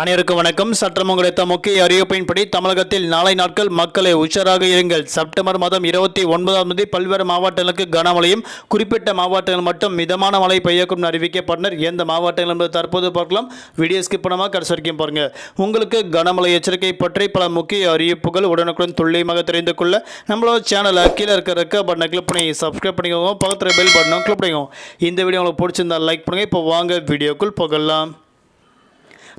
அனைவருக்கும் வணக்கம். சற்றம் கிடைத்த முக்கிய அறிவிப்பின்படி தமிழகத்தில் நாளை நாட்கள் மக்களை உஷாராக இருங்கள். செப்டம்பர் மாதம் இருபத்தி ஒன்பதாம் தேதி பல்வேறு மாவட்டங்களுக்கு கனமழையும் குறிப்பிட்ட மாவட்டங்கள் மட்டும் மிதமான மழை பெய்யக்கும் அறிவிக்கப்பட்டனர். எந்த மாவட்டங்கள் என்பது தற்போது பார்க்கலாம். வீடியோ ஸ்கிப் பண்ணாமல் கடைசி வரைக்கும் பாருங்க. உங்களுக்கு கனமழை எச்சரிக்கை பற்றி பல முக்கிய அறிவிப்புகள் உடனுக்குடன் துல்லியமாக தெரிந்து கொள்ள நம்மளோட சேனலை கீழே இருக்க ரெக்க பட்டனை கிளிக் பண்ணி சப்ஸ்கிரைப் பண்ணிக்கோங்க. பக்கத்தில் பெல் பட்டனும் கிளிக் பண்ணிக்கோங்க. இந்த வீடியோ உங்களுக்கு பிடிச்சிருந்தா லைக் பண்ணுங்க. இப்போ வாங்க வீடியோக்குள் போகலாம்.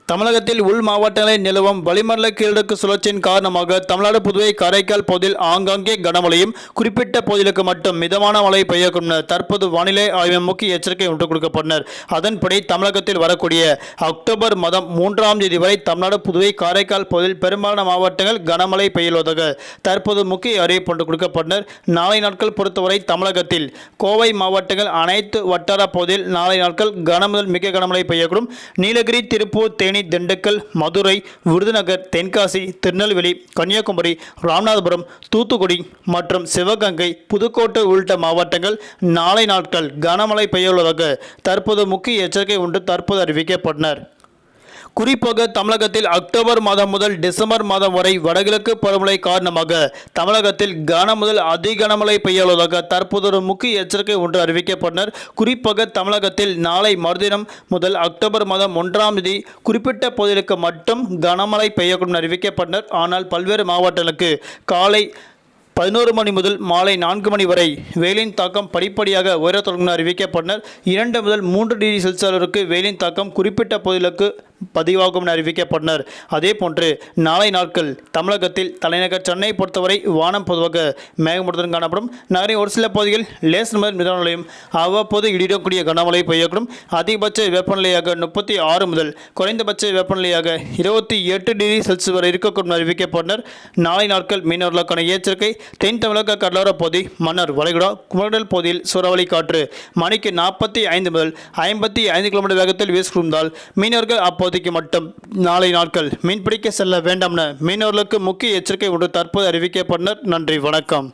தமிழகத்தில் உள் மாவட்டங்களில் நிலவும் வளிமண்டல கீழடுக்கு சுழற்சியின் காரணமாக தமிழ்நாடு புதுவை காரைக்கால் பகுதியில் ஆங்காங்கே கனமழையும் குறிப்பிட்ட பகுதிகளுக்கு மட்டும் மிதமான மழை பெய்யக்கும் தற்போது வானிலை ஆய்வு முக்கிய எச்சரிக்கை ஒன்று கொடுக்கப்பட்டனர். அதன்படி தமிழகத்தில் வரக்கூடிய அக்டோபர் மாதம் மூன்றாம் தேதி வரை தமிழ்நாடு புதுவை காரைக்கால் பகுதியில் பெரும்பாலான மாவட்டங்கள் கனமழை பெய்யுள்ளதாக தற்போது முக்கிய அறிவிப்பு ஒன்று கொடுக்கப்பட்டனர். நாளை நாட்கள் பொறுத்தவரை தமிழகத்தில் கோவை மாவட்டங்கள் அனைத்து வட்டார பகுதியில் நாளை நாட்கள் கனமுதல் மிக கனமழை பெய்யக்கூடும். நீலகிரி திருப்பூர் தேனி திண்டுக்கல் மதுரை விருதுநகர் தென்காசி திருநெல்வேலி கன்னியாகுமரி ராமநாதபுரம் தூத்துக்குடி மற்றும் சிவகங்கை புதுக்கோட்டை உள்ளிட்ட மாவட்டங்கள் நாளை நாட்கள் கனமழை பெய்யுள்ளதாக தற்போது முக்கிய எச்சரிக்கை ஒன்று தற்போது அறிவிக்கப்பட்டனர். குறிப்பாக தமிழகத்தில் அக்டோபர் மாதம் முதல் டிசம்பர் மாதம் வரை வடகிழக்கு பருவமழை காரணமாக தமிழகத்தில் கன முதல் அதி கனமழை பெய்யுள்ளதாக தற்போது ஒரு முக்கிய எச்சரிக்கை ஒன்று அறிவிக்கப்பட்டனர். குறிப்பாக தமிழகத்தில் நாளை மறுதினம் முதல் அக்டோபர் மாதம் ஒன்றாம் தேதி குறிப்பிட்ட பகுதிகளுக்கு மட்டும் கனமழை பெய்யக்கூடும் அறிவிக்கப்பட்டனர். ஆனால் பல்வேறு மாவட்டங்களுக்கு காலை பதினோரு மணி முதல் மாலை நான்கு மணி வரை வெயிலின் தாக்கம் படிப்படியாக உயரத் தொடங்கும் அறிவிக்கப்பட்டனர். இரண்டு முதல் மூன்று டிகிரி செல்சியஸ் அளவிற்கு வெயிலின் தாக்கம் குறிப்பிட்ட பகுதிகளுக்கு பதிவாகும் என அறிவிக்கப்பட்டனர். அதே போன்று நாளை நாட்கள் தமிழகத்தில் தலைநகர் சென்னை பொறுத்தவரை வானம் பொதுவாக மேகமூட்டத்துடன் காணப்படும். நகரின் ஒரு சில பகுதிகள் லேஸ் முதல் மிதமான நிலையும் அவ்வப்போது இடிடக்கூடிய கனமழை பெய்யக்கூடும். அதிகபட்ச வெப்பநிலையாக முப்பத்தி ஆறு முதல் குறைந்தபட்ச வெப்பநிலையாக இருபத்தி எட்டு டிகிரி செல்சியஸ் வரை இருக்கக்கூடும் அறிவிக்கப்பட்டனர். நாளை நாட்கள் மீனவர்களுக்கான எச்சரிக்கை தென் தமிழக கடலோர பகுதி மன்னர் வளைகுடா குமரடல் பகுதியில் சூறாவளி காற்று மணிக்கு நாற்பத்தி ஐந்து முதல் ஐம்பத்தி ஐந்து கிலோமீட்டர் வேகத்தில் வீசிக்கொண்டால் மீனவர்கள் அப்போது அப்போதைக்கு மட்டும். நாளை நாட்கள் மீன்பிடிக்க செல்ல வேண்டாம் என மீனவர்களுக்கு முக்கிய எச்சரிக்கை ஒன்று தற்போது அறிவிக்கப்பட்டனர். நன்றி வணக்கம்.